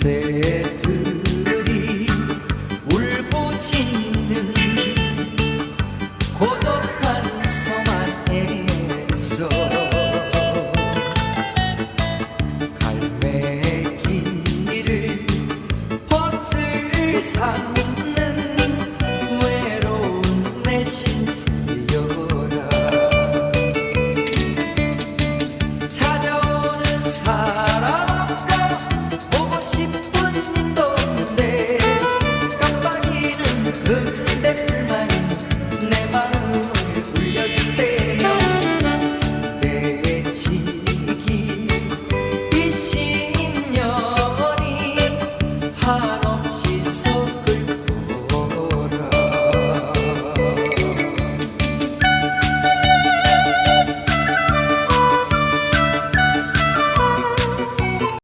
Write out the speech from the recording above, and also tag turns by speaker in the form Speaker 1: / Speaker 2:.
Speaker 1: 새들이 울고 짖는 고독한 섬 안에서 갈매기를 벗을 상 heart.